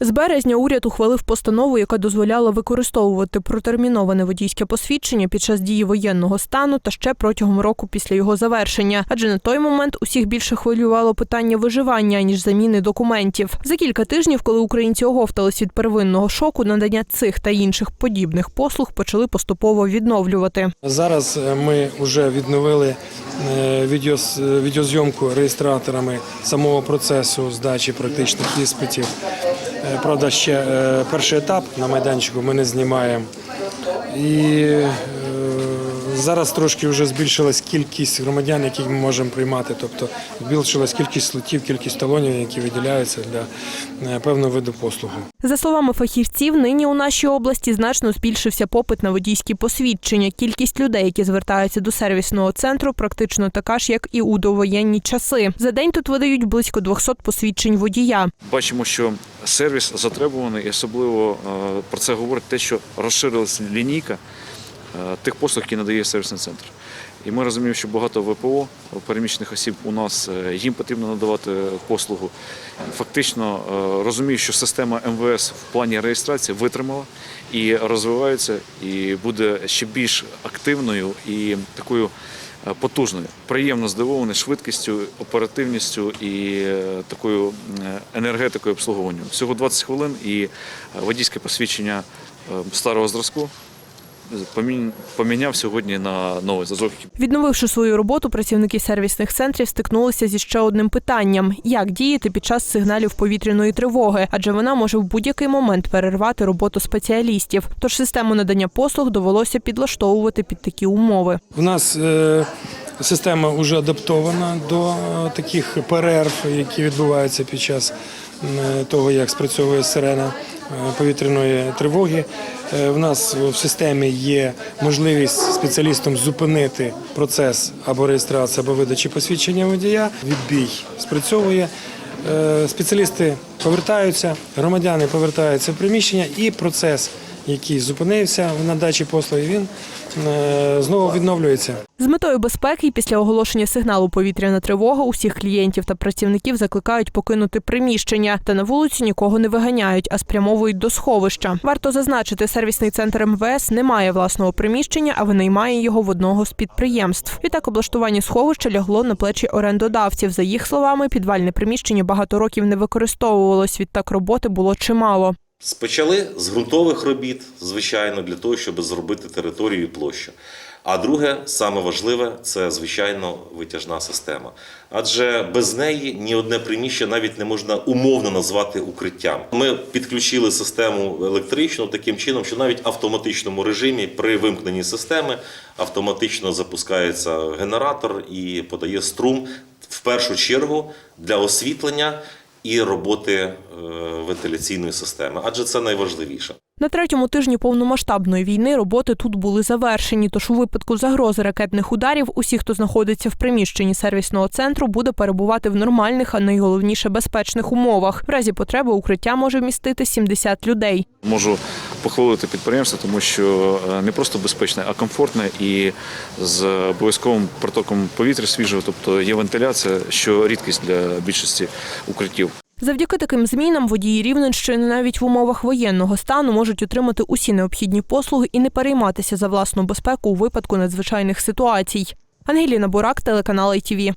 З березня уряд ухвалив постанову, яка дозволяла використовувати протерміноване водійське посвідчення під час дії воєнного стану та ще протягом року після його завершення. Адже на той момент усіх більше хвилювало питання виживання ніж заміни документів. За кілька тижнів, коли українці оговтались від первинного шоку, надання цих та інших подібних послуг почали поступово відновлювати. Зараз е, ми вже відновили е, відеос- відеозйомку реєстраторами самого процесу здачі практичних іспитів. Е, Правда, ще е, перший етап на майданчику ми не знімаємо. І зараз трошки вже збільшилась кількість громадян, яких ми можемо приймати. Тобто збільшилась кількість слотів, кількість талонів, які виділяються для е, певного виду послуги. За словами фахівців, нині у нашій області значно збільшився попит на водійські посвідчення. Кількість людей, які звертаються до сервісного центру, практично така ж, як і у довоєнні часи. За день тут видають близько 200 посвідчень водія. Бачимо, що сервіс затребуваний, і особливо е, про це говорить те, що розширилася лінійка тих послуг, які надає сервісний центр. І ми розуміємо, що багато ВПО переміщених осіб у нас е, їм потрібно надавати послугу. Фактично е, розумію, що система МВС в плані реєстрації витримала і розвивається, і буде ще більш активною і такою е, потужною. Приємно здивований швидкістю, оперативністю і е, такою е, енергетикою обслуговування. Всього 20 хвилин і е, водійське посвідчення е, старого зразку поміняв сьогодні на новий зразок. Відновивши свою роботу, працівники сервісних центрів стикнулися зі ще одним питанням: як діяти під час сигналів повітряної тривоги, адже вона може в будь-який момент перервати роботу спеціалістів. Тож систему надання послуг довелося підлаштовувати під такі умови. У нас е, система вже адаптована до е, таких перерв, які відбуваються під час того, як спрацьовує сирена е, повітряної тривоги. Е, В нас в системі є можливість спеціалістам зупинити процес або реєстрації, або видачі посвідчення водія. Відбій спрацьовує. Е, Спеціалісти повертаються, громадяни повертаються в приміщення, і процес, який зупинився в надачі послуги, він е, знову відновлюється. З метою безпеки після оголошення сигналу повітряна тривога усіх клієнтів та працівників закликають покинути приміщення та на вулицю нікого не виганяють, а спрямовують до сховища. Варто зазначити, сервісний центр МВС не має власного приміщення, а винаймає його в одного з підприємств. Відтак облаштування сховища лягло на плечі орендодавців. За їх словами, підвальне приміщення багато років не використовувалось. Відтак роботи було чимало. Спочали з ґрунтових робіт, звичайно, для того, щоб зробити територію і площу. А друге, саме важливе, це звичайно витяжна система. Адже без неї ні одне приміщення навіть не можна умовно назвати укриттям. Ми підключили систему електричну таким чином, що навіть в автоматичному режимі при вимкненні системи автоматично запускається генератор і подає струм в першу чергу для освітлення і роботи е, вентиляційної системи, адже це найважливіше. На третьому тижні повномасштабної війни роботи тут були завершені. Тож у випадку загрози ракетних ударів усі, хто знаходиться в приміщенні сервісного центру, буде перебувати в нормальних, а найголовніше безпечних умовах. В разі потреби укриття може вмістити 70 людей. Можу похвалити підприємство, тому що е, не просто безпечне, а комфортне і з обов'язковим протоком повітря свіжого, тобто є вентиляція, що рідкість для більшості укриттів. Завдяки таким змінам водії Рівненщини навіть в умовах воєнного стану можуть отримати усі необхідні послуги і не перейматися за власну безпеку у випадку надзвичайних ситуацій. Ангеліна Бурак, телеканал ITV.